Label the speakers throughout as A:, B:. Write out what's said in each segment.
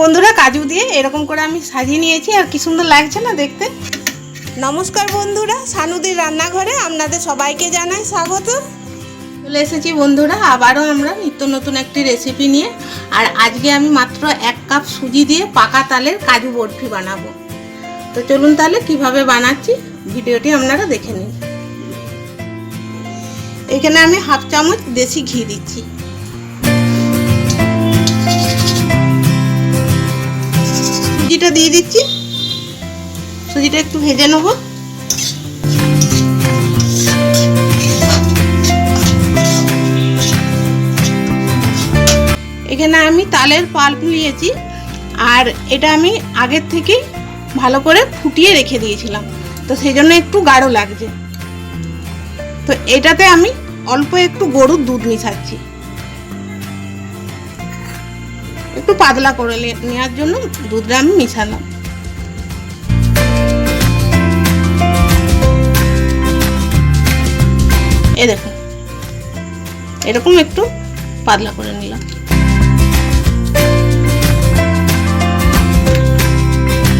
A: বন্ধুরা কাজু দিয়ে এরকম করে আমি সাজিয়ে নিয়েছি আর কি সুন্দর লাগছে না দেখতে। নমস্কার বন্ধুরা সানুদির রান্নাঘরে আপনাদের সবাইকে জানাই স্বাগত। চলে এসেছি বন্ধুরা আবারও আমরা নিত্য নতুন একটি রেসিপি নিয়ে আর আজকে আমি মাত্র এক কাপ সুজি দিয়ে পাকা তালের কাজু বরফি বানাবো। তো চলুন তাহলে কীভাবে বানাচ্ছি ভিডিওটি আপনারা দেখে নিন। এখানে আমি হাফ চামচ দেশি ঘি দিচ্ছি। সুজিটা দিয়ে দিচ্ছি। সুজিটা একটু ভেজে নেব। এখানে আমি তালের পাল্প নিয়েছি, আর এটা আমি আগের থেকেই ভালো করে ফুটিয়ে রেখে দিয়েছিলাম। তো সেই জন্য একটু গাঢ় লাগছে। তো এটাতে আমি অল্প একটু গরুর দুধ মিশাচ্ছি। একটু পাতলা করে নেওয়ার জন্য দুধটা আমি মিশালাম। এ দেখুন এরকম একটু পাতলা করে নিলাম।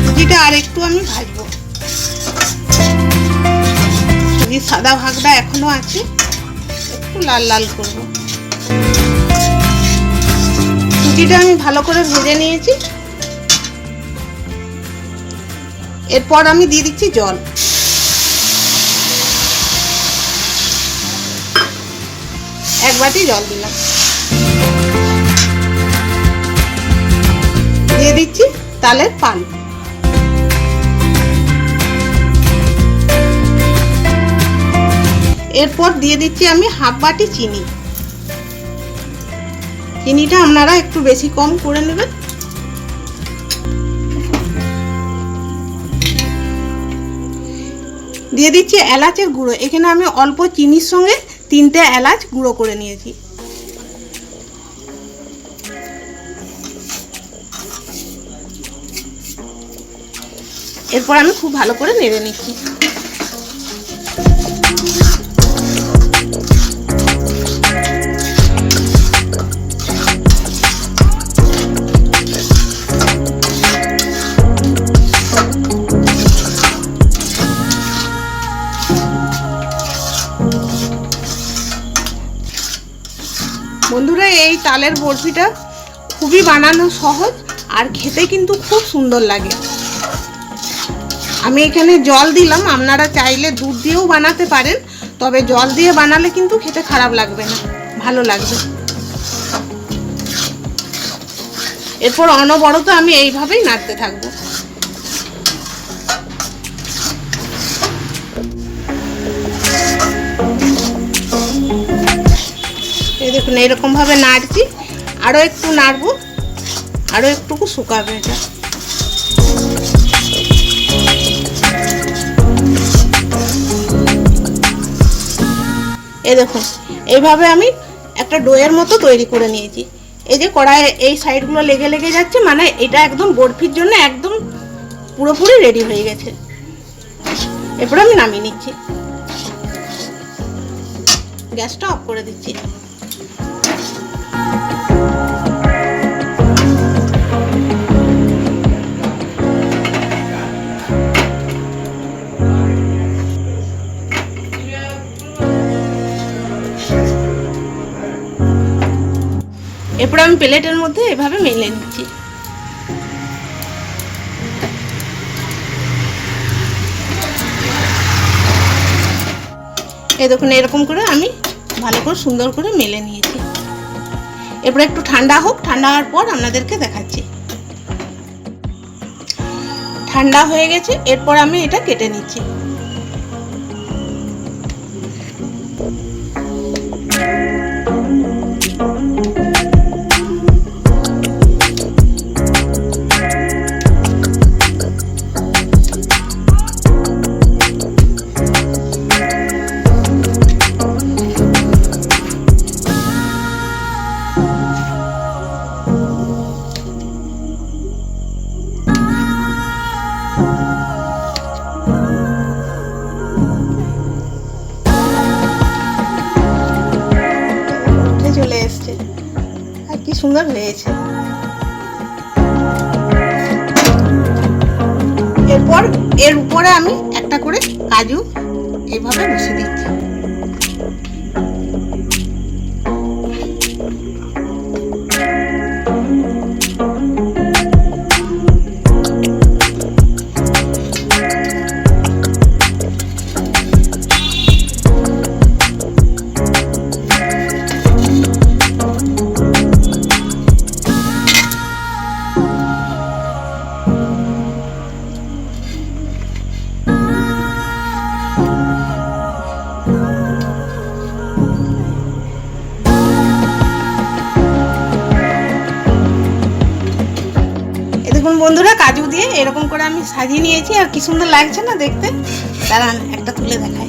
A: সুজিটা আর একটু আমি ভাজবো। সুজির সাদা ভাগটা এখনও আছে, একটু লাল লাল করব। সুজিটা আমি ভালো করে ভেজে নিয়েছি। এরপর আমি দিয়ে দিচ্ছি জল। এক বাটি জল দিলাম। দিয়ে দিচ্ছি তালের পান। এরপর দিয়ে দিচ্ছি আমি হাফ বাটি চিনি। চিনিটা আপনারা একটু বেশি কম করে নেবেন। দিয়ে দিচ্ছি এলাচের গুঁড়ো। এখানে আমি অল্প চিনির সঙ্গে তিনটে এলাচ গুঁড়ো করে নিয়েছি। এরপর আমি খুব ভালো করে নেড়ে নিচ্ছি। বন্ধুরা, এই তালের বরফিটা খুবই বানানো সহজ আর খেতে কিন্তু খুব সুন্দর লাগে। আমি এখানে জল দিলাম, আপনারা চাইলে দুধ দিয়েও বানাতে পারেন, তবে জল দিয়ে বানালে কিন্তু খেতে খারাপ লাগবে না, ভালো লাগবে। এরপর অনবরত আমি এইভাবেই নাড়তে থাকব। এই দেখুন এরকমভাবে নাড়ছি। আরও একটু নাড়বো। আরও একটুকু শুকাবে এটা। এই দেখুন, এইভাবে আমি একটা ডোয়ের মতো তৈরি করে নিয়েছি। এই যে কড়াইয়ে এই সাইডগুলো লেগে লেগে যাচ্ছে মানে এটা একদম বরফির জন্য একদম পুরোপুরি রেডি হয়ে গেছে। এরপরে আমি নামিয়ে নিচ্ছি। গ্যাসটা অফ করে দিচ্ছি। এরপর আমি প্লেটের মধ্যে এভাবে মেলে নিচ্ছি। এই দেখুন এরকম করে আমি ভালো করে সুন্দর করে মেলে নিয়েছি। এরপর একটু ঠান্ডা হোক, ঠান্ডা হওয়ার পর আপনাদেরকে দেখাচ্ছি। ঠান্ডা হয়ে গেছে, এরপর আমি এটা কেটে নিচ্ছি। সুন্দর হয়েছে। এরপর এর উপরে আমি একটা করে কাজু এইভাবে বসে দিচ্ছি। দেখুন বন্ধুরা কাজু দিয়ে এরকম করে আমি সাজিয়ে নিয়েছি, আর কি সুন্দর লাগছে না দেখতে? দাঁড়ান, একটা তুলে দেখাই।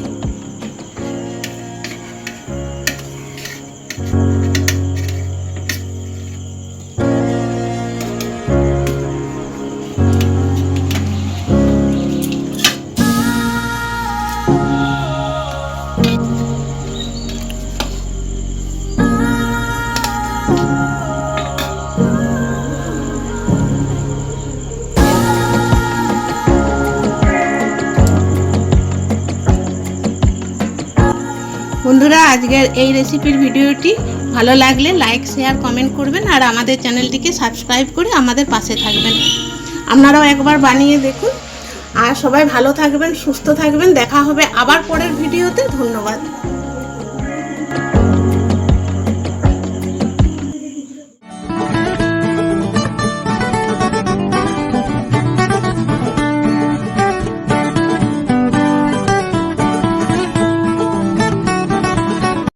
A: বন্ধুরা, আজকের এই রেসিপির ভিডিওটি ভালো লাগলে লাইক শেয়ার কমেন্ট করবেন আর আমাদের চ্যানেলটিকে সাবস্ক্রাইব করে আমাদের পাশে থাকবেন। আপনারাও একবার বানিয়ে দেখুন। আর সবাই ভালো থাকবেন, সুস্থ থাকবেন। দেখা হবে আবার পরের ভিডিওতে। ধন্যবাদ।